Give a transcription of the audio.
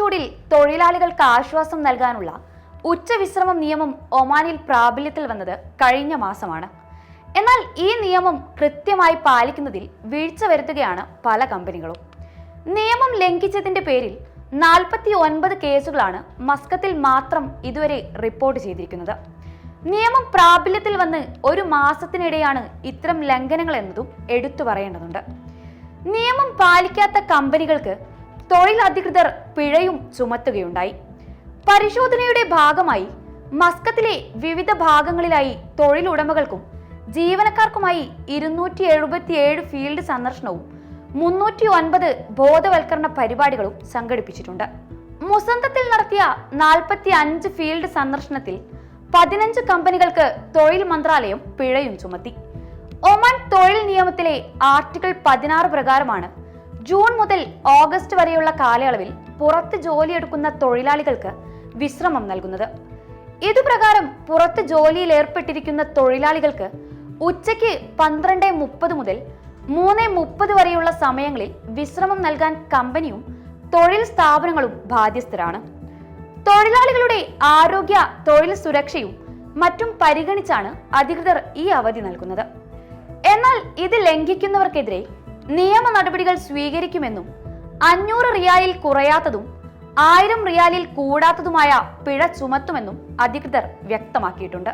ചൂടിൽ തൊഴിലാളികൾക്ക് ആശ്വാസം നൽകാനുള്ള ഉച്ചവിശ്രമം നിയമം ഒമാനിൽ പ്രാബല്യത്തിൽ വന്നത് കഴിഞ്ഞ മാസമാണ്. എന്നാൽ ഈ നിയമം കൃത്യമായി പാലിക്കുന്നതിൽ വീഴ്ച വരുത്തുകയാണ് പല കമ്പനികളും. നിയമം ലംഘിച്ചതിന്റെ പേരിൽ നാൽപ്പത്തി ഒൻപത് കേസുകളാണ് മസ്കത്തിൽ മാത്രം ഇതുവരെ റിപ്പോർട്ട് ചെയ്തിരിക്കുന്നത്. നിയമം പ്രാബല്യത്തിൽ വന്ന് ഒരു മാസത്തിനിടെയാണ് ഇത്തരം ലംഘനങ്ങൾ എന്നതും എടുത്തു പറയേണ്ടതുണ്ട്. നിയമം പാലിക്കാത്ത കമ്പനികൾക്ക് തൊഴിൽ അധികൃതർ പിഴയും ചുമത്തുകയുണ്ടായി. പരിശോധനയുടെ ഭാഗമായി മസ്കത്തിലെ വിവിധ ഭാഗങ്ങളിലായി തൊഴിലുടമകൾക്കും ജീവനക്കാർക്കുമായി ഇരുന്നൂറ്റി എഴുപത്തിയേഴ് ഫീൽഡ് സന്ദർശനവും മുന്നൂറ്റി ഒൻപത് ബോധവൽക്കരണ പരിപാടികളും സംഘടിപ്പിച്ചിട്ടുണ്ട്. മുസന്തത്തിൽ നടത്തിയ നാൽപ്പത്തി അഞ്ച് ഫീൽഡ് സന്ദർശനത്തിൽ പതിനഞ്ച് കമ്പനികൾക്ക് തൊഴിൽ മന്ത്രാലയം പിഴയും ചുമത്തി. ഒമാൻ തൊഴിൽ നിയമത്തിലെ ആർട്ടിക്കിൾ പതിനാറ് പ്രകാരമാണ് ജൂൺ മുതൽ ഓഗസ്റ്റ് വരെയുള്ള കാലയളവിൽ പുറത്ത് ജോലിയെടുക്കുന്ന തൊഴിലാളികൾക്ക് വിശ്രമം നൽകുന്നത്. ഇതുപ്രകാരം പുറത്ത് ജോലിയിൽ ഏർപ്പെട്ടിരിക്കുന്ന തൊഴിലാളികൾക്ക് ഉച്ചയ്ക്ക് പന്ത്രണ്ട് മുപ്പത് മുതൽ മൂന്ന് മുപ്പത് വരെയുള്ള സമയങ്ങളിൽ വിശ്രമം നൽകാൻ കമ്പനിയും തൊഴിൽ സ്ഥാപനങ്ങളും ബാധ്യസ്ഥരാണ്. തൊഴിലാളികളുടെ ആരോഗ്യ തൊഴിൽ സുരക്ഷയും മറ്റും പരിഗണിച്ചാണ് അധികൃതർ ഈ അവധി നൽകുന്നത്. എന്നാൽ ഇത് ലംഘിക്കുന്നവർക്കെതിരെ നിയമ നടപടികൾ സ്വീകരിക്കുമെന്നും അഞ്ഞൂറ് റിയാലിൽ കുറയാത്തതും ആയിരം റിയാലിൽ കൂടാത്തതുമായ പിഴ ചുമത്തുമെന്നും അധികൃതർ വ്യക്തമാക്കിയിട്ടുണ്ട്